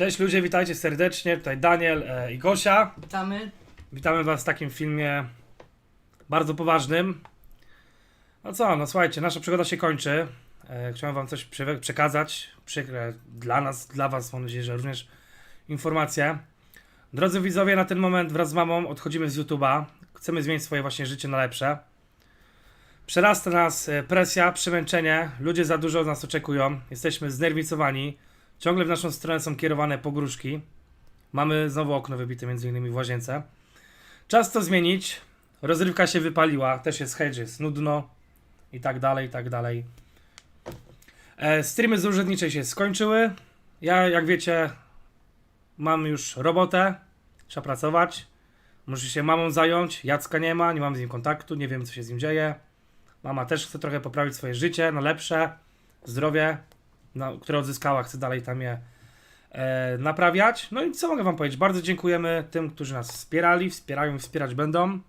Cześć ludzie, witajcie serdecznie. Tutaj Daniel e, i Gosia. Witamy. Witamy Was w takim filmie bardzo poważnym. No co, no słuchajcie, nasza przygoda się kończy. E, chciałem Wam coś prze- przekazać. Przykre dla nas, dla Was, mam nadzieję, że również informacje. Drodzy widzowie, na ten moment wraz z mamą odchodzimy z YouTube'a. Chcemy zmienić swoje właśnie życie na lepsze. Przerasta nas e, presja, przemęczenie. Ludzie za dużo od nas oczekują. Jesteśmy znerwicowani. Ciągle w naszą stronę są kierowane pogróżki. Mamy znowu okno wybite między innymi w łazience. Czas to zmienić. Rozrywka się wypaliła, też jest hedge, jest nudno i tak dalej, i tak dalej. E, streamy z urzędniczej się skończyły. Ja, jak wiecie, mam już robotę. Trzeba pracować. Muszę się mamą zająć. Jacka nie ma, nie mam z nim kontaktu, nie wiem co się z nim dzieje. Mama też chce trochę poprawić swoje życie na lepsze, zdrowie, no, które odzyskała, chce dalej tam je e, naprawiać. No i co mogę Wam powiedzieć? Bardzo dziękujemy tym, którzy nas wspierali, wspierają i wspierać będą.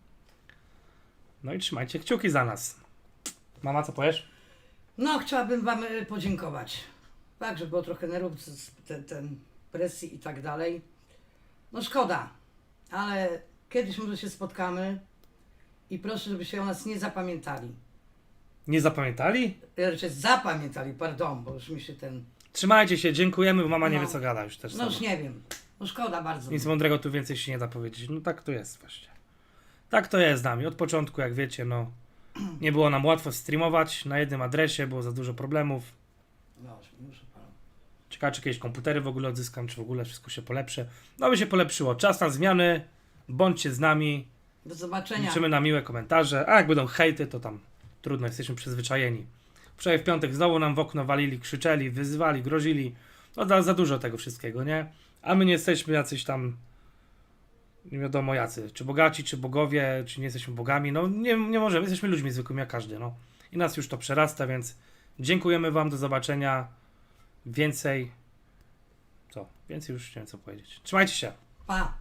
No i trzymajcie kciuki za nas. Mama, co powiesz? No, chciałabym Wam y, podziękować. Tak, że było trochę nerwów, ten, ten presji i tak dalej. No szkoda, ale kiedyś może się spotkamy i proszę, żebyście o nas nie zapamiętali. Nie zapamiętali? Znaczy zapamiętali, pardon, bo już mi się ten... Trzymajcie się, dziękujemy, bo mama nie No. wie co gada już też. No sama. już nie wiem. No szkoda bardzo. Nic mądrego tu więcej się nie da powiedzieć. No tak to jest właśnie. Tak to jest z nami. Od początku, jak wiecie, no nie było nam łatwo streamować na jednym adresie, było za dużo problemów. No, muszę panu. Ciekawe, czy kiedyś komputery w ogóle odzyskam, czy w ogóle wszystko się polepszy. No by się polepszyło. Czas na zmiany. Bądźcie z nami. Do zobaczenia. Liczymy na miłe komentarze. A jak będą hejty, to tam trudno, jesteśmy przyzwyczajeni. Wczoraj w piątek znowu nam w okno walili, krzyczeli, wyzywali, grozili. No za, za dużo tego wszystkiego, nie? A my nie jesteśmy jacyś tam nie wiadomo jacy, czy bogaci, czy bogowie, czy nie jesteśmy bogami. No nie, nie możemy, jesteśmy ludźmi zwykłymi jak każdy, no. I nas już to przerasta, więc dziękujemy wam, do zobaczenia. Więcej co? Więcej już nie wiem co powiedzieć. Trzymajcie się. Pa.